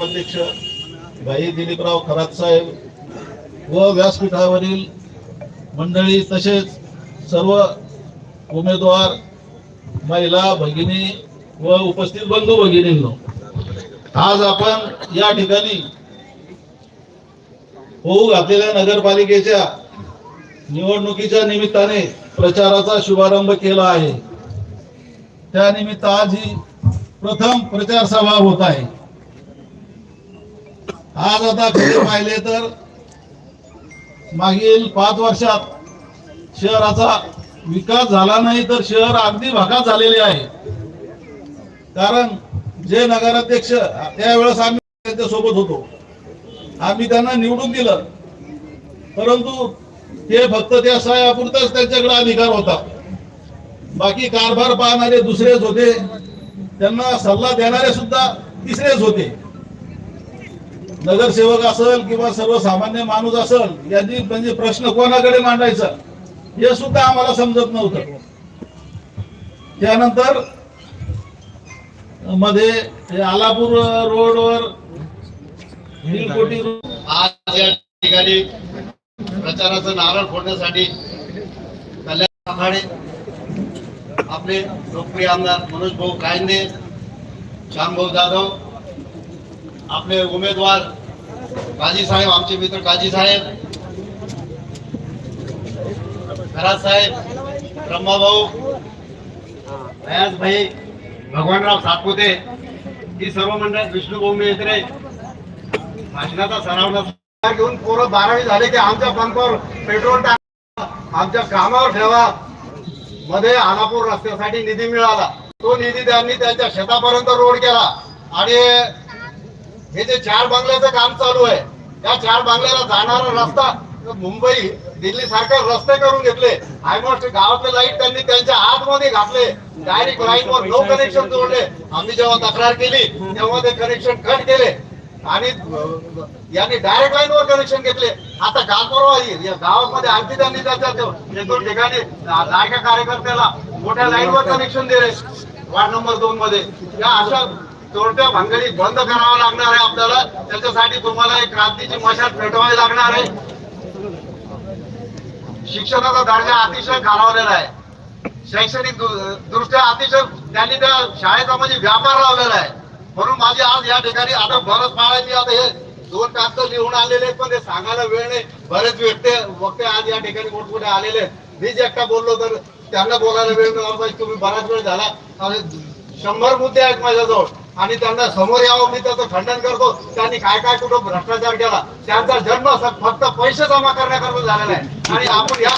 अध्यक्ष भाई दिलीपराव खरात साहेब व व्यासपीठावरील मंडळी तसेच सर्व उमेदवार महिला भगिनी व उपस्थित बंधू भगिनींनो आज आपण या ठिकाणी होऊ घातलेल्या नगरपालिकेच्या निवडणुकीच्या निमित्ताने प्रचाराचा शुभारंभ केला आहे. त्यानिमित्त आज ही प्रथम प्रचार सभा होत आहे. आज आता खरे पाहिले तर मागील पाच वर्षात शहराचा विकास झाला नाही तर शहर अगदी भागात झालेले आहे. कारण जे नगराध्यक्ष त्यावेळेस आम्ही त्यांच्यासोबत होतो. आम्ही त्यांना निवडून दिलं. परंतु ते फक्त त्या सहापुरताच त्यांच्याकडे अधिकार होता. बाकी कारभार पाहणारे दुसरेच होते. त्यांना सल्ला देणारे सुद्धा तिसरेच होते. नगरसेवक असेल किंवा सर्वसामान्य माणूस असेल यांनी म्हणजे प्रश्न कोणाकडे मांडायचा? हे सुद्धा आम्हाला समजत नव्हतं. त्यानंतरमध्ये आलापूर रोडवर आज या ठिकाणी प्रचाराचं नारळ फोडण्यासाठी कल्याण आघाडे आपले लोकप्रिय आमदार मनोज भाऊ कायंदे श्यामभाऊ जाधव आपले उमेदवार काजी साहेब आमचे मित्र काजी साहेब खरात साहेब ब्रह्माभाऊ भयास भाई भगवानराव सातपुते ही सर्व मंडळ विष्णू भाऊ मेत्रे भाषणाचा सराव घेऊन पोरं बारावी झाले की आमच्या पंपावर पेट्रोल टाका आमच्या कामावर ठेवा. मध्ये आलापूर रस्त्यासाठी निधी मिळाला. तो निधी त्यांनी त्यांच्या शेतापर्यंत रोड केला. आणि हे जे चार बंगल्याचं काम चालू आहे त्या चार बंगल्याला जाणारा रस्ता मुंबई दिल्ली सारखे रस्ते करून घेतले. ऑलमोस्ट गावातले लाइट त्यांनी त्यांच्या आतमध्ये घातले. डायरेक्ट लाईन वर नो कनेक्शन जोडले. आम्ही जेव्हा तक्रार केली तेव्हा ते कनेक्शन कट केले. आणि यांनी डायरेक्ट लाईन वर कनेक्शन घेतले. आता काल परवा या गावामध्ये आणखी त्यांनी त्याच्या एक दोन ठिकाणी लाडक्या कार्यकर्त्याला मोठ्या लाईन वर कनेक्शन दिले. वार्ड नंबर दोन मध्ये. या अशा चोरट्या भांगडी बंद करावा लागणार आहे आपल्याला. त्याच्यासाठी तुम्हाला एक क्रांतीची मशाल पेटवावी लागणार आहे. शिक्षणाचा दर्जा अतिशय खालावलेला आहे. शैक्षणिक दृष्ट्या अतिशय त्यांनी त्या शाळेचा म्हणजे व्यापार लावलेला आहे. म्हणून माझी आज या ठिकाणी आता भरत पाळायची आता हे दोन कागद लिहून आलेले आहेत पण ते सांगायला वेळ नाही. बरेच व्यक्ती वक्ते आज या ठिकाणी मोठमोठे आलेले आहेत. जे एकटा बोललो तर त्यांना बोलायला वेळ मिळाला पाहिजे. तुम्ही बराच वेळ झाला. आणि शंभर मुद्दे आहेत माझ्याजवळ. आणि त्यांना समोर यावं मी त्याचं खंडन करतो. त्यांनी काय काय कुठं भ्रष्टाचार केला त्यांचा जन्म फक्त पैसे जमा करण्याकरता झालेला आहे. आणि आपण या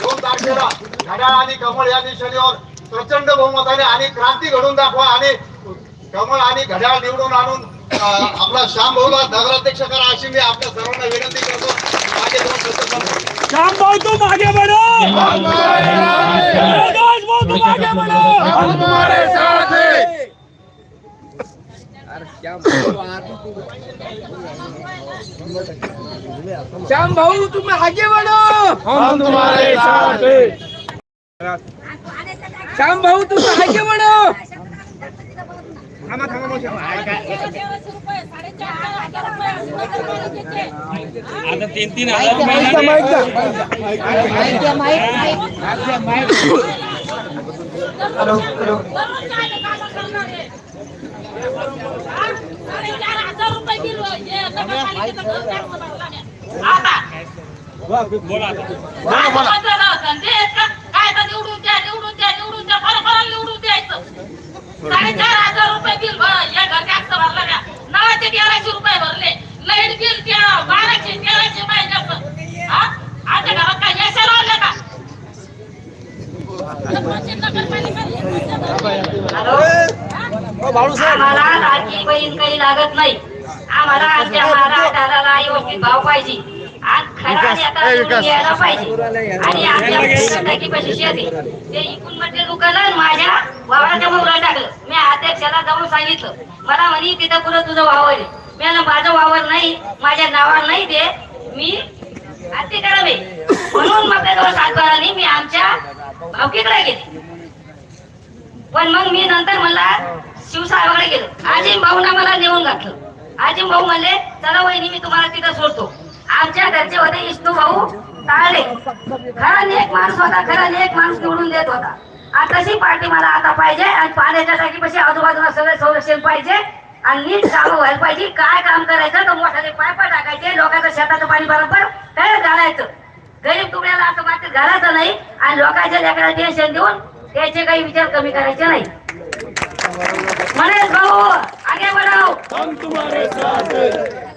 दोन तारखेला घड्याळ आणि कमळ या दिशेवर प्रचंड बहुमताने आणि क्रांती घडून दाखवा आणि कमळ आणि घड्याळ निवडून आणून आपला श्याम भाऊला नगराध्यक्ष करा अशी मी आपल्या सर्वांना विनंती करतो. मागे दोन शब्द श्याम भाऊ तू मागे बढ़ो! श्याम भाऊ तू मागे बढ़ो! हम तुम्हारे साथ श्याम भाऊ तू मागे बढ़ो! आता तीन तीन हजार बोला आता. काय तर निवडून द्या निवडून द्या निवडून द्या फरक निवडून द्यायचं. साडेचार हजार रुपये बिल भर या घर टॅक्स भरला का नळाचे तेराशे रुपये भरले. लाइट बिल त्या बाराशे तेराशे पाहिजे आता घरात काय यशा का? आम्हाला बहीण काही लागत नाही. आम्हाला आमच्या महाराष्ट्राला व्यवस्थित भाव पाहिजे. आणि खरा आणि आता निवडून यायला पाहिजे. आणि शेती ते इकून म्हटले दुकानं माझ्या वावराच्या मोहरा टाकलं. मी अध्यक्षाला जाऊन सांगितलं. मला म्हणे तिथं कुठं तुझं वावर आहे? मी म्हणलं, माझं वावर नाही. माझ्या नावावर नाही दे मी हत्ती करावे म्हणून मग त्या जवळ सातबाराने मी आमच्या भावकीकडे गेले. पण मग मी नंतर मला शिवसाहेबाकडे गेलो. आजी भाऊना मला नेऊन घातलं. आजी भाऊ म्हणले चला वहिनी मी तुम्हाला तिथं सोडतो आमच्या घरचे होते विष्णू भाऊ टाळले खरा एक माणूस होता खरा एक माणूस निवडून देत होता. आणि तशी पार्टी मला आता पाहिजे आणि पाण्याच्या टाकीपाशी आजूबाजूला सगळे संरक्षण पाहिजे आणि नीट कामं व्हायला पाहिजे. काय काम करायचं? तर पाय पायपा टाकायचे लोकांचं शेताचं पाणी बरोबर काय घालायचं गरीब तुकड्याला असं मातीत घालायचं नाही आणि लोकांच्या लेकराला टेन्शन देऊन त्याचे काही विचार कमी करायचे नाही. म्हणेल भाऊ आगे बढाव हम तुम्हारे साथ हैं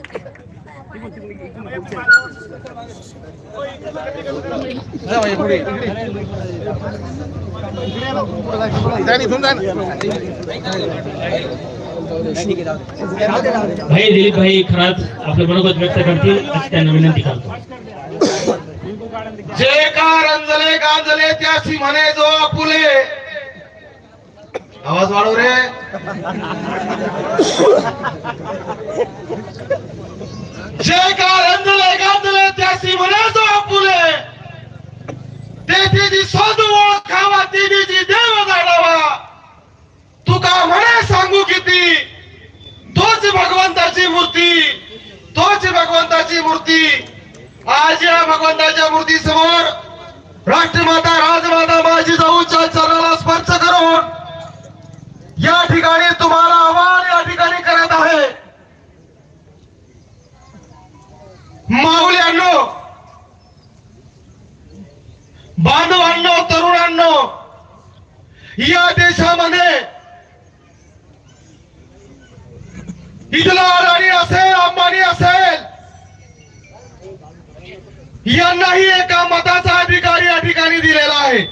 भाई दिलीप भाई खरंच आपलं मनोगत व्यक्त करतील. अशी त्यांना विनंती करतो. जे का रंजले गांजले त्यासी म्हणे जो आपुले. आवाज वाढव रे. जे का रंजले गांजले त्यासी म्हणे. तेथे जी साधू ओळखावा तेथे जी देव जाणावा. तुका म्हणे सांगू किती? तोच भगवंताची मूर्ती तोच भगवंताची मूर्ती. आज या भगवंताच्या मूर्ती समोर राष्ट्रमाता राजमाता माझी जाऊच्या चरणाला स्पर्श करून या ठिकाणी तुम्हाला आव्हान या ठिकाणी करत आहे. माऊली माऊल्यांनो बांधवांनो तरुणांनो या देशामध्ये इथला अडाणी असेल अंबानी असेल यांनाही एका मताचा अधिकार या ठिकाणी दिलेला आहे.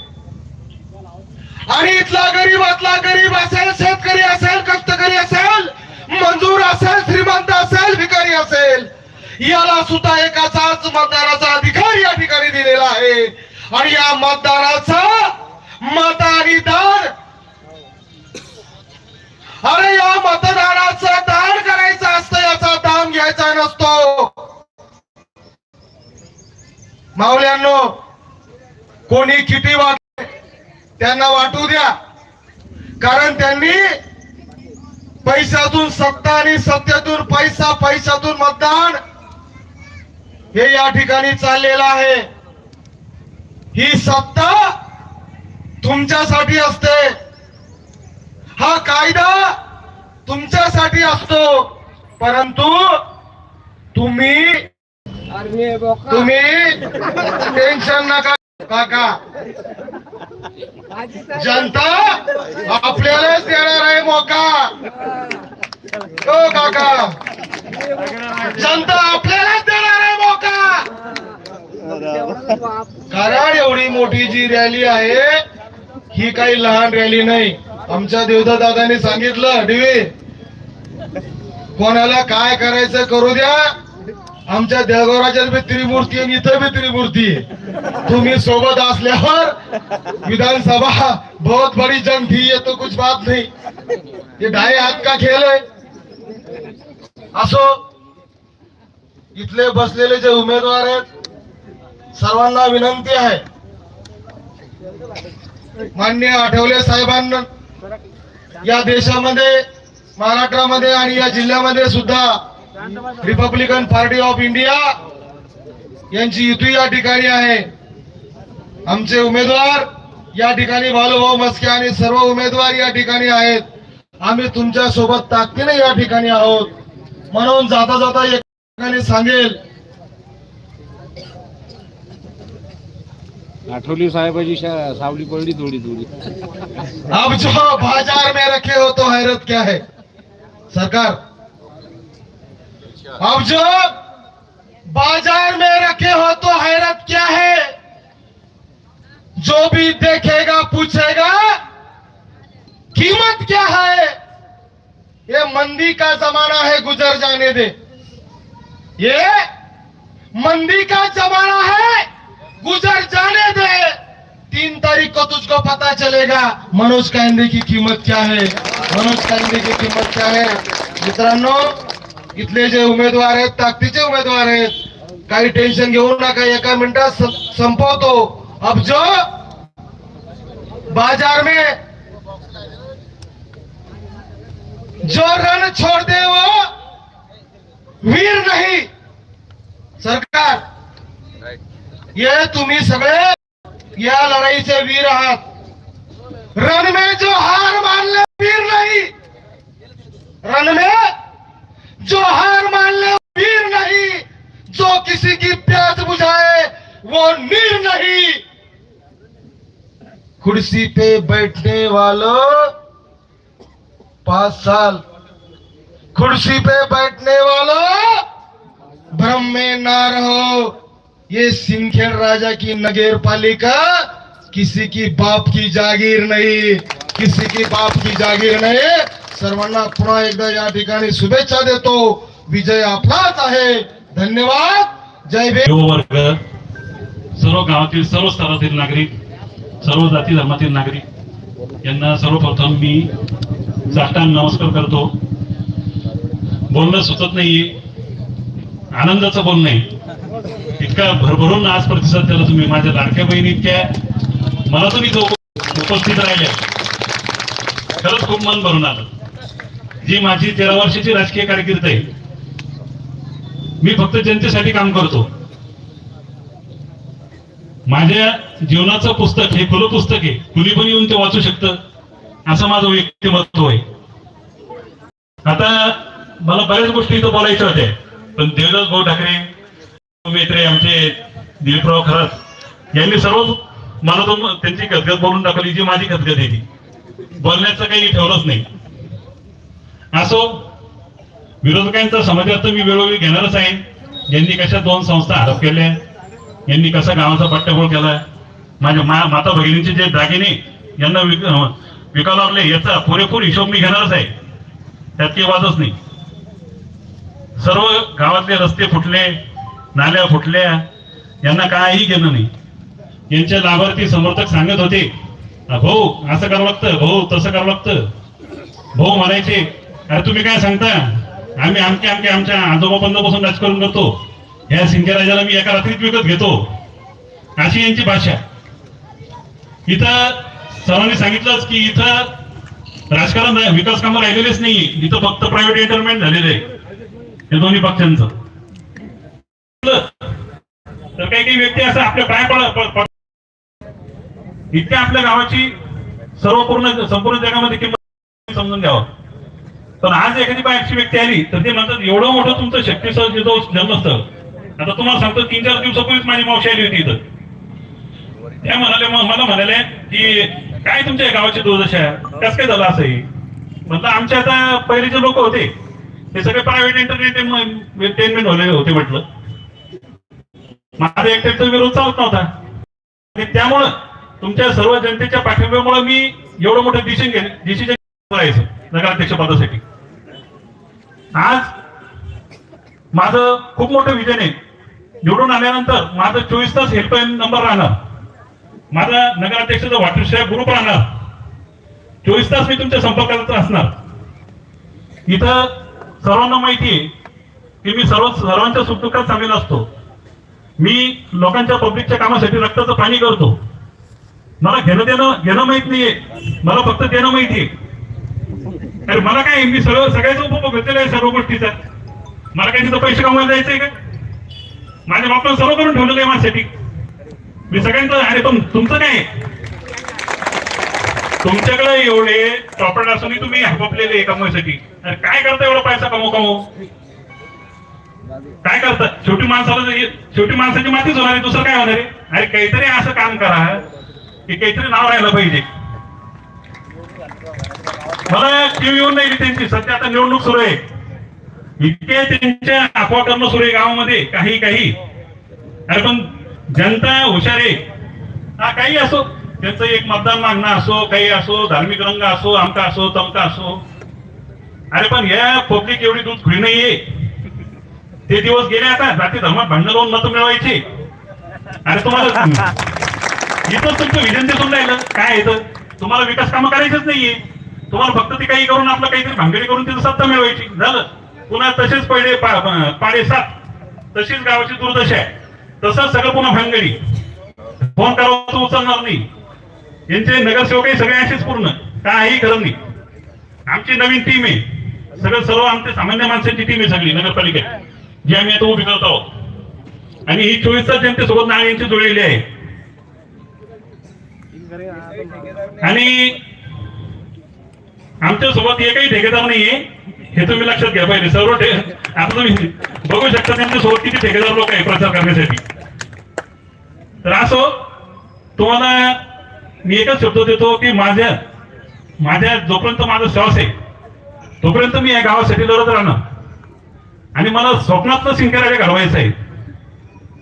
आणि इथला गरीबातला गरीब असेल शेतकरी असेल कष्टकरी असेल मंजूर असेल श्रीमंत असेल भिकारी असेल याला सुद्धा एकाचाच मतदानाचा अधिकार या ठिकाणी दिलेला आहे. आणि या मतदाराचा मत आणि दान अरे या मतदाराचं दान करायचं असतं याचा दान घ्यायचा नसतो. माऊल्यांनो कोणी किती वाटले त्यांना वाटू द्या. कारण त्यांनी पैशातून सत्ता आणि सत्तेतून पैसा पैशातून मतदान हे या ठिकाणी चाललेलं आहे. ही सत्ता तुमच्यासाठी असते. हा कायदा तुमच्यासाठी असतो. परंतु तुम्ही तुम्ही टेन्शन नका काका. जनता आपल्यालाच देणार आहे मोका. हो काका. जनता आपल्यालाच देणार आहे मोका. कारण एवढी मोठी जी रॅली आहे ही काही लहान रॅली नाही. आमच्या देवदा दादाने सांगितलं डिवी कोणाला काय करायचं करू द्या. आमच्या देवगराच्यात बी त्रिमूर्ती आणि इथं बी त्रिमूर्ती. तुम्ही सोबत असल्यावर विधानसभा बहुत बड़ी जंग थी ये तो कुछ बात नहीं. ये ढाई हात का खेळ आहे? असो इथले बसलेले जे उमेदवार आहेत सर्वांना विनंती आहे. मान्य आठवले साहेबांना या देशामध्ये महाराष्ट्रामध्ये आणि या जिल्ह्यामध्ये सुद्धा रिपब्लिकन पार्टी ऑफ इंडिया यांची युती या ठिकाणी आहे. आमचे उमेदवार या ठिकाणी बालूभाऊ मस्के आणि सर्व उमेदवार या ठिकाणी आहेत. आम्ही तुमच्यासोबत ताकदीने या ठिकाणी आहोत. म्हणून जाता जाता एक ठिकाणी सांगेल आठवली साहेबाची शा- सावली पडली थोडी थोडी अब जो बाज़ार में रखे हो तो हैरत क्या है? सरकार अब जो बाज़ार में रखे हो तो हैरत क्या है? जो भी देखेगा पूछेगा कीमत क्या है? ये मंदी का जमाना है गुजर जाने दे। ये मंदी का जमाना है गुजर जाने दे। तीन तारीख को तुझको पता चलेगा, मनोज कांदे की कीमत क्या है? मनोज कांदे की कीमत क्या है? मित्रांनो इथले जे उमेदवार आहेत, ताकदीचे उमेदवार आहेत, काही टेन्शन घेऊ नका, एका मिनिटात संपवतो. अब जो बाज़ार में जो रण छोड़ दे वो वीर नहीं। सरकार ये तुम्ही सगळे या लढाईचे वीर रण में जो हार मान ले वीर नहीं रण में जो हार मान ले वीर नहीं, जो किसी की प्यास बुझाए वो नीर नहीं. कुर्सी पे बैठने वालों, पाँच साल। कुर्सी पे बैठने वालों, भ्रम में ना रहो। ये सिंखेड़ राजा की नगेर पालिका किसी की बाप की जागीर नहीं किसी की बाप की जागीर नाही। सर्वांना पुन्हा एकदा या ठिकाणी शुभेच्छा देतो. विजय आपलाच आहे. धन्यवाद. जय वर्ग सर्व गावातील सर्व स्तरातील नागरिक सर्व जाती धर्मातील नागरिक यांना सर्वप्रथम मी साष्टांग नमस्कार करतो. बोलणं सुचत नाहीये. आनंदाचं बोलणं आहे. इतका भरभरून आज प्रतिसाद दिला तुम्ही. माझ्या लाडक्या बहिणी इतक्या मला तुम्ही जो उपस्थित राहिल्या. खरंच खूप मन भरून आलं. जी माझी तेरा वर्षाची राजकीय कारकीर्द आहे मी फक्त जनतेसाठी काम करतो. माझ्या जीवनाचं पुस्तक हे खुलं पुस्तक आहे. कुणी पण येऊन ते वाचू शकतं. असं माझं व्यक्तिमत्व आहे. आता मला बऱ्याच गोष्टी इथं बोलायच्या होत्या. पण देवदास भाऊ ठाकरे मित्र आमचे दिलीपराव खरात यांनी सर्व मला तो त्यांची गदगद बोलून दाखवली जी माझी गदगद आहे ती. बोलण्याचं काही ठेवलंच नाही. असो विरोधकांचा समाजात मी वेळोवेळी घेणारच आहे. यांनी कशा दोन संस्था आरोप केल्या? यांनी कसा गावाचा पट्ट्याबोळ केला? माझ्या मा माता भगिनींचे जे दागिने यांना विक विकायला विकावं लागले याचा पुरेपूर हिशोब मी घेणारच आहे. त्यात काही वादच नाही. सर्व गावातले रस्ते फुटले नाल्या फुटल्या. यांना काही घेणं नाही. यांच्या लाभार्थी समर्थक सांगत होते भाऊ असं करावं लागतं भाऊ तसं करावं लागतं. भाऊ म्हणायचे अरे तुम्ही काय सांगता? आम्ही आमके आमके आमच्या आजोबा आजोबापासून राजकारण करतो. ह्या सिंगराजाला मी एका रात्रीत विकत घेतो. अशी यांची भाषा. इथं सर्वांनी सांगितलंच की इथं राजकारण विकास कामं राहिलेलेच नाही. इथं फक्त प्रायव्हेट एंटरटेनमेंट झालेलं आहे. हे दोन्ही पक्षांचं. तर काही काही व्यक्ती असं आपल्या काय पडत इतक्या आपल्या गावाची सर्व पूर्ण संपूर्ण जगामध्ये किंमत समजून द्यावं पण आज एखादी बाहेरची व्यक्ती आली तर ते म्हणतात एवढं मोठं तुमचं शक्तीचं जिथं जन्मस्थळ. आता तुम्हाला सांगतो तीन चार दिवसापूर्वीच माझी मावशी आली होती इथं. त्या म्हणाले मग मला म्हणाले की काय तुमच्या गावाची दुर्दशा कस काय झालं असंही म्हटलं आमचे आता पहिलेचे लोक होते. ते सगळे प्रायव्हेट एंटरटेनमेंट होले होते म्हटलं. माझा एकट्याचा विरोध चालत नव्हता. आणि त्यामुळं तुमच्या सर्व जनतेच्या पाठिंब्यामुळे मी एवढं मोठं डिसिजन डिसिजन करायचं नगराध्यक्ष पदासाठी. आज माझं खूप मोठं विजन आहे. निवडून आल्यानंतर माझं चोवीस तास हेल्पलाईन नंबर राहणार. माझा नगराध्यक्षाचा व्हॉट्सअप ग्रुप राहणार. चोवीस तास मी तुमच्या संपर्कात असणार. इथं सर्वांना माहिती आहे की मी सर्व सर्वांच्या सुखदुःखात सामील असतो. मी लोकांच्या पब्लिकच्या कामासाठी रक्ताचं पाणी करतो. मला घेणं देणं घेणं माहीत नाहीये. मला फक्त देणं माहिती आहे अरे मला काय मी सगळं सगळ्याचा उपभोग घेतलेला आहे सर्व गोष्टीचा. मला काय तिथं पैसे कमवायला जायचंय का? माझ्या बापानं सर्व करून ठेवलेलं आहे माझ्यासाठी. मी सगळ्यांचं अरे पण तुमचं काय? आहे? तुमच्याकडे एवढे प्रॉपर्टी असूनही तुम्ही हपलेले कमवायसाठी अरे काय करता एवढा पैसा कमव कमव? काय करतात शेवटी माणसाला शेवटी माणसाची मातीच होणार आहे दुसरं काय होणार आहे? अरे काहीतरी असं काम करा की काहीतरी नाव राहिलं पाहिजे. मला टीव्ही येऊन नाही त्यांची सध्या आता निवडणूक सुरू आहे. इतके त्यांच्या अफवा करणं सुरू आहे गावामध्ये काही काही. अरे पण जनता हुशार आहे. हा काही असो. त्यांचं एक मतदान मागणं असो काही असो धार्मिक रंग असो आमका असो तमका असो. अरे पण या पब्लिक एवढी दूध खुली नाहीये. ते दिवस गेले आता जाती धर्मात भांडण लावून मत मिळवायची. अरे तुम्हाला इथं तुमचं विजन दिसून राहिलं. काय येतं तुम्हाला विकास कामं करायचंच नाहीये. तुम्हाला फक्त ते काही करून आपलं काहीतरी भांगडी करून तिथं सत्ता मिळवायची. झालं. पुन्हा तसेच पहिले पाडे सात तशीच गावाची दुर्दशा आहे. तसंच सगळं पुन्हा भांगडी फोन करावं उचलणार नाही. यांचे नगरसेवकही सगळे असेच पूर्ण. काही गरज नाही. आमची नवीन टीम आहे. सगळं सर्व आमचे सामान्य माणसांची टीम आहे सगळी नगरपालिकेत. जी आम्ही आता उभी करत आहोत आणि ही चोवीस तास जनतेसोबत नाळ यांची जुळलेली आहे. आणि आमच्यासोबत एकही ठेकेदार नाहीये हे तुम्ही लक्षात घ्या पाहिजे सर्व ठे आता तुम्ही बघू शकता त्यांच्यासोबत किती ठेकेदार लोक आहे प्रचार करण्यासाठी. तर असो तुम्हाला मी एकच शब्द देतो की माझ्या माझ्या जोपर्यंत माझा श्वास आहे तोपर्यंत मी या गावासाठी लढत राहणार. आणि मला स्वप्नातलं सिंकराजा घडवायचं आहे.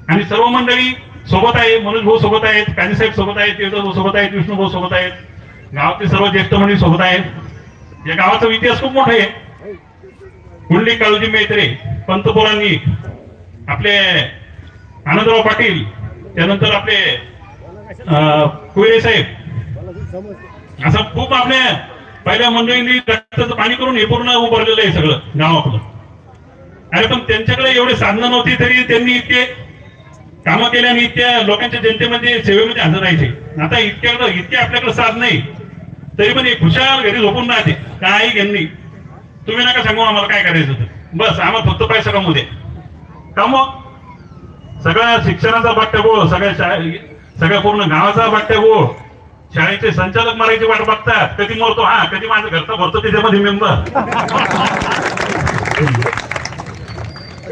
आणि सर्व मंडळी सोबत आहे मनोज भाऊ सोबत आहेत काजी साहेब सोबत आहेत देवदास भाऊ सोबत आहेत विष्णू भाऊ सोबत आहेत गावातले सर्व ज्येष्ठ मंडळी सोबत आहेत. या गावाचा इतिहास खूप मोठा आहे. कुंडली काळूजी मेत्रे पंतपुरांनी आपले आनंदराव पाटील त्यानंतर आपले कुरे साहेब असं खूप आपल्या पहिल्या मंडळींनी रक्ताचं पाणी करून हे पूर्ण उभारलेलं आहे सगळं गाव आपलं. अरे पण त्यांच्याकडे एवढे साधनं नव्हती तरी त्यांनी इतके कामं आणि इतक्या लोकांच्या जनतेमध्ये सेवेमध्ये हजर राहायचे. आता इतक्याकडे इतके आपल्याकडे साथ नाही. तरी पण एक खुशाल घरी झोपून राहते. काही घेण नाही. तुम्ही नका सांगू आम्हाला काय करायचं होतं. बस आम्हाला फक्त पैसा कमवू दे. कमव. सगळ्या शिक्षणाचा बट्ट्याबोळ सगळ्या शाळे सगळ्या पूर्ण गावाचा बट्ट्याबोळ शाळेचे संचालक मारायची वाट बघतात. कधी मरतो? हा कधी माझं घरचा भरतो त्याच्यामध्ये मेंबर.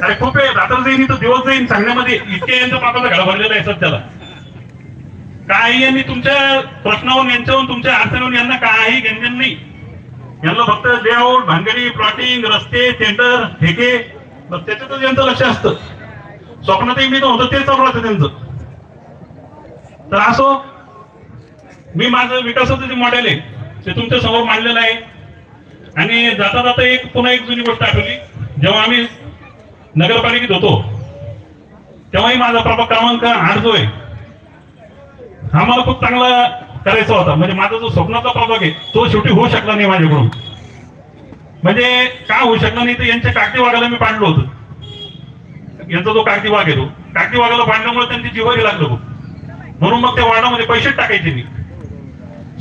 अरे खूप आहे रात्र जाईन तर दिवस जाईन सांगण्यामध्ये इतके यांचं पापाचा घडा भरलेला आहे सध्याला. काही यांनी तुमच्या प्रश्नावरून यांच्यावरून तुमच्या अडचणीवरून यांना काही घेणं नाही. यांना फक्त लेआउट भानगडी प्लॉटिंग रस्ते टेंडर ठेके त्याच्यातच यांचं लक्ष असतं. स्वप्नातही मी तर होतो ते चालू राहतं त्यांचं. तर असो मी माझं विकासाचं जे मॉडेल आहे ते तुमच्यासमोर मांडलेलं आहे. आणि जाता जाता एक पुन्हा एक जुनी गोष्ट आठवली. जेव्हा आम्ही नगरपालिकेत होतो. तेव्हाही माझा प्रभाग क्रमांक आठ जो आहे हा मला खूप चांगला करायचा होता. म्हणजे माझा जो स्वप्नाचा प्रभाग आहे तो शेवटी होऊ शकला नाही माझ्याकडून. म्हणजे का होऊ शकला नाही तर यांच्या कागदी वाघाला मी पाडलो होतो. यांचा जो कागदी वाघ आहे तो. कागदी वाघाला पाडल्यामुळे त्यांची जीवारी लागलो खूप म्हणून मग त्या वार्डामध्ये पैसे टाकायचे मी.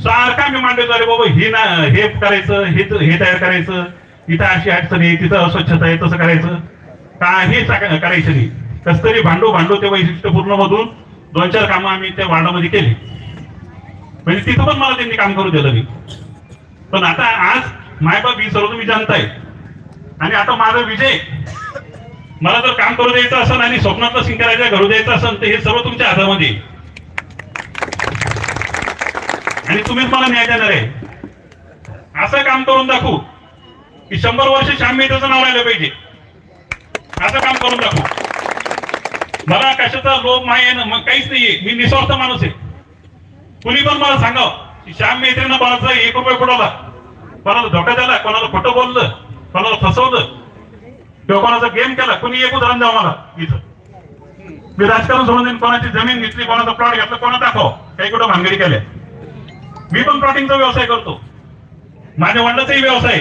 सारखा मी मांडायचो अरे बाबा हे ना हे करायचं हे हे तयार करायचं. इथं अशी अडचण आहे तिथं अस्वच्छता आहे तसं करायचं. काही करायचं नाही. कस तरी भांडो भांडो ते वैशिष्ट्यपूर्ण मधून दोन चार कामं आम्ही त्या वार्डामध्ये केली. म्हणजे तिथं पण मला त्यांनी काम करू दिलं नाही. पण आता आज मायबाप ही सर्व तुम्ही जाणताय आणि आता माझा विजय. मला जर काम करू द्यायचं असेल आणि स्वप्नातलं सिंकराजा घरू द्यायचं असेल तर हे सर्व तुमच्या हातामध्ये आणि तुम्हीच मला न्याय देणार आहे. असं काम करून दाखवू की शंभर वर्ष श्याम मेहताचं नाव राहिलं पाहिजे. असं काम करून दाखव. मला कशाचा लोभ ना मग काहीच नाहीये मी निस्वार्थ माणूस आहे. कुणी पण मला सांगाव की श्याम मेहत्रेनं कोणाचा एक रुपये बुडवला. कोणाला धोका दिला कोणाला खोटं बोललं कोणाला फसवलं. किंवा कोणाचा गेम केला कुणी एक उदाहरण द्या मला इथं? मी राजकारण सोडून देईन कोणाची जमीन घेतली कोणाचा प्लॉट घेतला कोणा दाखव काही कुठं भानगडी केल्या. मी पण प्लॉटिंगचा व्यवसाय करतो. माझ्या वडिलाचाही व्यवसाय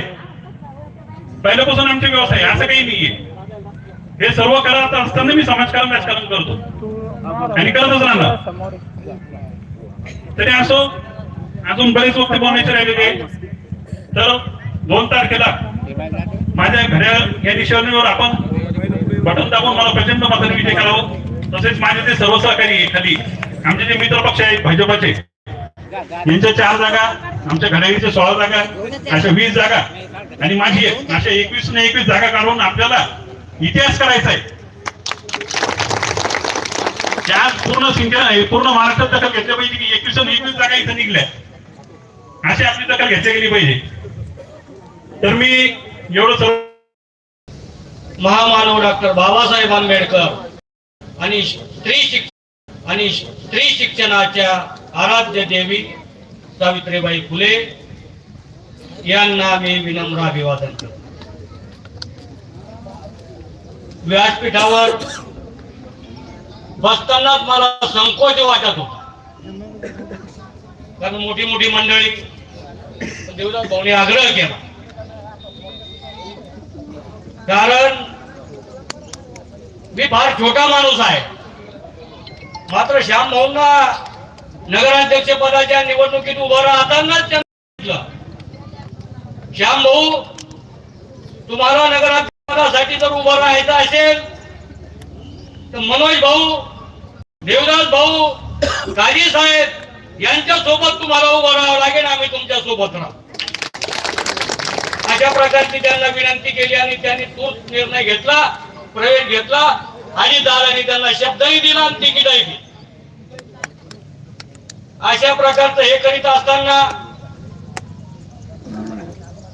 पहिल्यापासून आमचे व्यवसाय आहे. असं काही नाहीये. हे सर्व करत असताना मी समाजकारण राजकारण करतो. आणि करतच राहणार. तरी असो अजून बरेच वक्त बोलण्याचे राहिलेले तर दोन तारखेला माझ्या घड्याळ या निशाणीवर आपण बटन दाबून मला प्रचंड मताने विजय करावं. तसेच माझे ते सर्व सहकारी आहे खाली. आमचे जे मित्र पक्ष आहेत भाजपाचे यांच्या चार जागा आमच्या घड्याळीच्या सोळा जागा अशा वीस जागा आणि माझी अशा एकवीस ने एकवीस जागा काढून आपल्याला इतिहास करायचा आहे त्या पूर्ण सिंचन पूर्ण महाराष्ट्रात दखल घेतलं पाहिजे की एकवीस एकवीस जागा इथं निघल्या. अशी आपली दखल घेतली गेली पाहिजे. तर मी एवढं महामानव डॉक्टर बाबासाहेब आंबेडकर आणि स्त्री शिक्षण आणि स्त्री शिक्षणाच्या आराध्य देवी सावित्रीबाई फुले यांना मी विनम्र अभिवादन करतो. व्यासपीठावर बसतानाच मला संकोच वाटत होता. कारण मोठी मोठी मंडळी देवदास भाऊने आग्रह केला. कारण मी फार छोटा माणूस आहे. मात्र श्याम भाऊंना नगराध्यक्ष पदाच्या निवडणुकीत उभं राहतानाच त्यांना श्याम भाऊ तुम्हाला नगराध्यक्ष पदासाठी जर उभं राहायचं असेल तर मनोज भाऊ देवदास भाऊ काजी साहेब यांच्या सोबत तुम्हाला उभं राहावं लागेल आम्ही तुमच्यासोबत राहू. अशा प्रकारची त्यांना विनंती केली आणि त्यांनी तोच निर्णय घेतला प्रवेश घेतला आणि दादांनी त्यांना शब्दही दिला आणि तिकीटही दिली. अशा प्रकारचं हे करीत असताना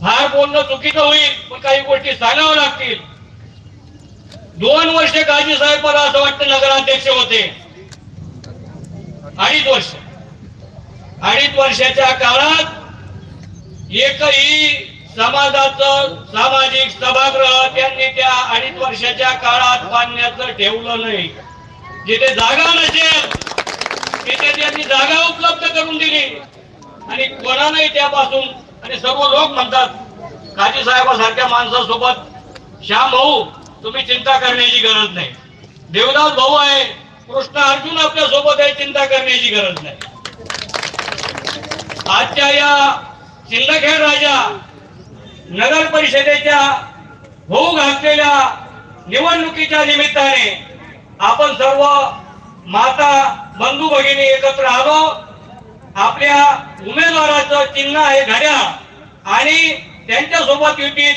फार बोलणं चुकीचं होईल पण काही गोष्टी सांगाव्या लागतील. दोन वर्ष काजी साहेब मला असं वाटतं नगराध्यक्ष होते. अडीच वर्ष. अडीच वर्षाच्या काळात एकही समाजाचं सामाजिक सभागृह त्यांनी त्या अडीच वर्षाच्या काळात बांधण्याचं ठेवलं नाही. जिथे जागा नसेल तिथे त्यांनी जागा उपलब्ध करून दिली. आणि कोणालाही त्यापासून आणि सर्व लोक म्हणतात काजी साहेबासारख्या माणसासोबत श्याम भाऊ तुम्ही चिंता करण्याची गरज नाही. देवदास भाऊ आहे कृष्ण अर्जुन आपल्यासोबत आहे चिंता करण्याची गरज नाही. आजच्या या सिंदखेड राजा नगर परिषदेच्या होऊ घातलेल्या निवडणुकीच्या निमित्ताने आपण सर्व माता बंधू भगिनी एकत्र आलो. आपल्या उमेदवाराचं चिन्ह आहे घड्या आणि त्यांच्यासोबत युतीत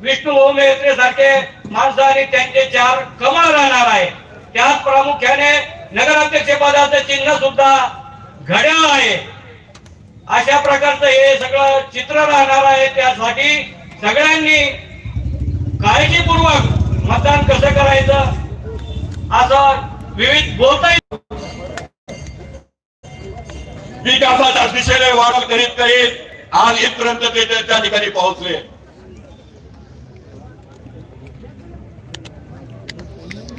विष्णू ओमेत्रे सारखे माणसं आणि त्यांचे चार कमळ राहणार आहे. त्यात प्रामुख्याने नगराध्यक्ष पदाचं चिन्ह सुद्धा घड्याळ आहे. अशा प्रकारचं हे सगळं चित्र राहणार आहे. त्यासाठी सगळ्यांनी काळजीपूर्वक मतदान कसं करायचं? असं विविध बोलता येईल विकासाच्या दिशेने वाटप करीत करीत आज इथपर्यंत ते त्या ठिकाणी पोहोचले.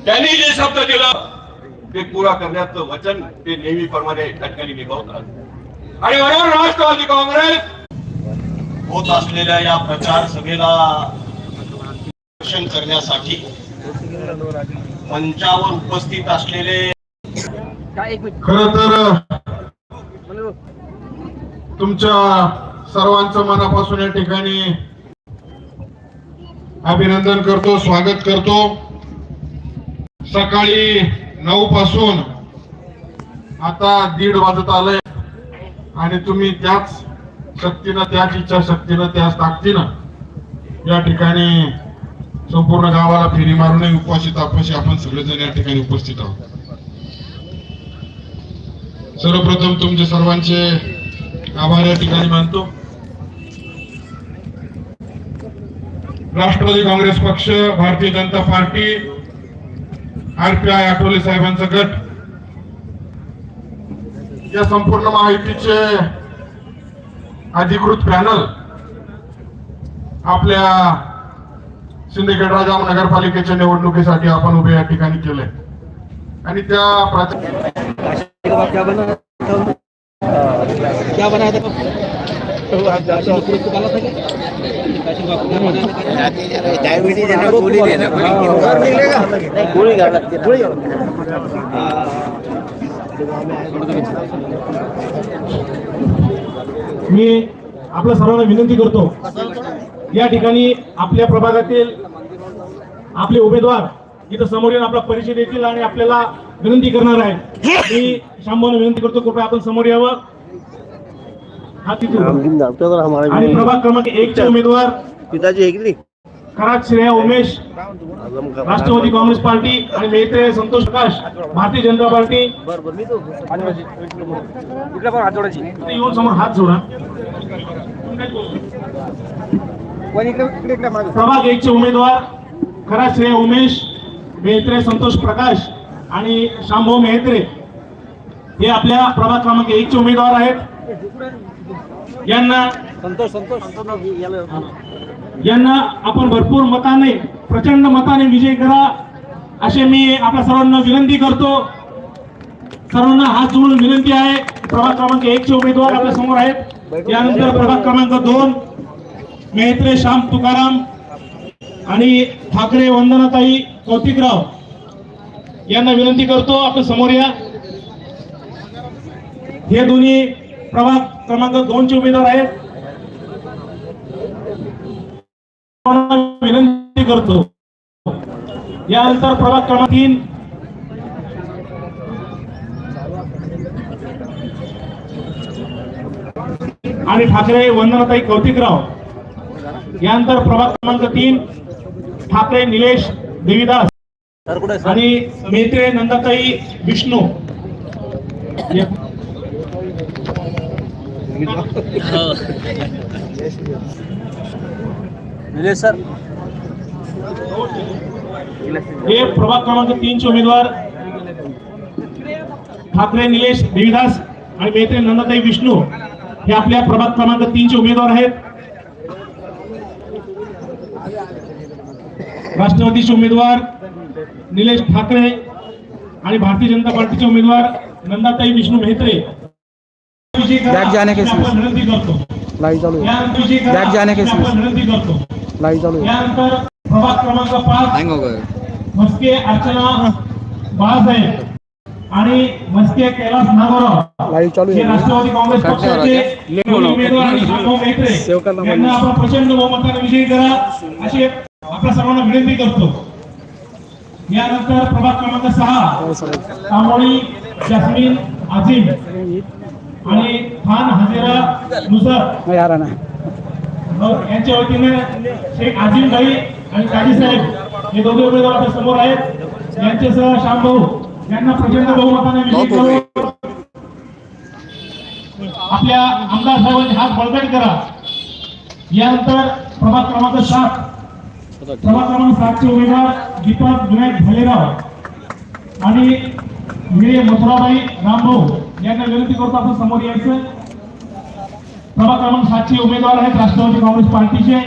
त्यांनी जे शब्द दिलं ते पुरा करण्याचं वचन ते नेहमीप्रमाणे त्या ठिकाणी निभावतात आणि म्हणून राष्ट्रवादी काँग्रेस होत असलेल्या या प्रचार सभेला दर्शन करण्यासाठी मंचावर उपस्थित असलेले खर तर तुमच्या सर्वांचं मनापासून या ठिकाणी अभिनंदन करतो स्वागत करतो. सकाळी नऊ पासून आता दीड वाजत आलंय आणि तुम्ही त्याच शक्तीनं त्याच इच्छाशक्तीनं त्याच ताकदीनं या ठिकाणी संपूर्ण गावाला फेरी मारूनही उपाशी तापाशी आपण सगळेजण या ठिकाणी उपस्थित आहोत. सर्वप्रथम तुमचे सर्वांचे आभार या ठिकाणी मानतो. राष्ट्रवादी काँग्रेस पक्ष भारतीय जनता पार्टी आरपीआय आठवले साहेबांचा गट. या संपूर्ण माहितीचे अधिकृत पॅनल आपल्या सिंदखेड राजा नगरपालिकेच्या निवडणुकीसाठी आपण उभे या ठिकाणी केले. आणि त्या प्राचा- मी आपल्या सर्वांना विनंती करतो या ठिकाणी आपल्या प्रभागातील आपले उमेदवार इथं समोर येऊन आपला परिचय देतील आणि आपल्याला विनंती करणार आहेत. मी शांभावना विनंती करतो कृपया आपण समोर यावं. हा तिथून. आणि प्रभाग क्रमांक एक चे उमेदवार खरात श्रेया उमेश राष्ट्रवादी काँग्रेस पार्टी आणि मेत्रे संतोष प्रकाश भारतीय जनता पार्टी. येऊन समोर हात जोडा. प्रभाग एक चे उमेदवार खरा श्रेय उमेश मेहत्रे संतोष प्रकाश आणि शांभव मेहत्रे. हे आपल्या प्रभाग क्रमांक एक चे उमेदवार आहेत. यांना संतोष संतोष. यांना आपण भरपूर मताने प्रचंड मताने विजय करा असे मी आपल्या सर्वांना विनंती करतो. सर्वांना हात जोडून विनंती आहे. प्रभाग क्रमांक एक चे उमेदवार आपल्यासमोर आहेत. यानंतर प्रभाग क्रमांक दोन मेहत्रे श्याम तुकाराम आणि ठाकरे वंदनाताई कौतिकराव. यांना विनंती करतो आपण समोर या. हे दोन्ही प्रभाग क्रमांक दोनचे उमेदवार आहेत. विनंती करतो. यानंतर प्रभाग क्रमांक तीन. आणि ठाकरे वंदनाताई कौतिकराव. यानंतर प्रभाग क्रमांक तीन. ठाकरे निलेश देवीदास. आणि मेत्रे नंदाताई विष्णू. या- हे प्रभाग क्रमांक तीनचे उमेदवार ठाकरे निलेश देवीदास आणि मेत्रे नंदाताई विष्णू हे आपल्या प्रभाग क्रमांक तीनचे उमेदवार आहेत. राष्ट्रवादीचे उमेदवार निलेश ठाकरे आणि भारतीय जनता पार्टीचे उमेदवार नंदाताई विष्णू मेहत्रे. बैठ जाने के इसमें। आपण विनंती करतो लाईव्ह चालू. बैठ जाने के इसमें। आपण विनंती करतो लाईव्ह चालू यानंतर प्रभाग क्रमांक पाच. हो गए मस्के अर्चना बाळासाहेब आणि मस्के कैलास नागोराव. लाईव्ह चालू हे राष्ट्रवादी काँग्रेस हो पक्षाचे उमेदवार आणि सेव करना यांना आपण प्रचंड बहुमताने विजयी करा. अशी आपल्या सर्वांना विनंती करतो. यानंतर प्रभाग क्रमांक सहा. तांबोळी जास्मिन आझिम. आणि खान हजेरा नुसर यार ना यांच्या वतीने शेख आझिम भाई आणि काजी साहेब हे दोघे उमेदवार आपल्यासमोर आहेत. यांच्यासह श्याम भाऊ यांना प्रचंड बहुमताने विजयी करून आपल्या आमदार साहेबांचे हात बळकट करा. यानंतर प्रभाग क्रमांक सात. प्रभाग क्रमांक सातचे उमेदवार दीपक विनायक भालेराव आणि विजय मथुराबाई रामभाऊ. यांना विनंती करतो आपण समोर यायचं. प्रभाग क्रमांक सातचे उमेदवार आहेत राष्ट्रवादी काँग्रेस पार्टीचे.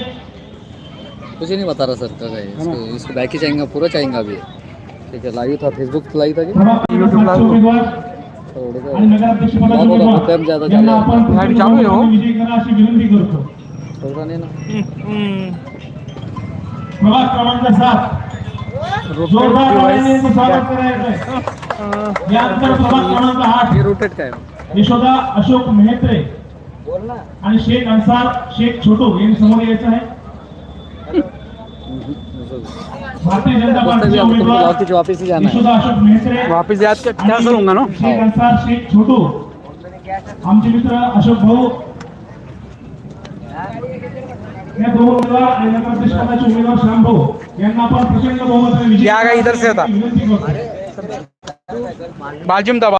कुछ नहीं बता रहा सर का इसको इसको बैक ही चाहेंगे पूरा चाहेंगे अभी. ठीक है लाइव था फेसबुक लाइव था आणि नगराध्यक्ष पदाचे बहुत ज़्यादा चालू हो. विजयी करा अशी विनंती करतो. छोटा नहीं ना. प्रभाग क्रमांक सात. जोरदार स्वागत करायचं क्रमांक आठ यशोदा अशोक मेहत्रे आणि शेख अन्सार शेख छोटू यांनी समोर यायचं आहे. भारतीय जनता पार्टीचे उमेदवार है यशोदा अशोक मेहत्रे वापस याद कर क्या करूँगा ना? शेख अन्सार शेख छोटू. आमचे मित्र अशोक भाऊ. या दोन उमेदवार आणि नगराध्यक्ष पदाचे उमेदवार श्याम भाऊ. यांना आपण प्रचंड बहुमताने विजयी इधर से होता? विनंती करतो बाजूम दबा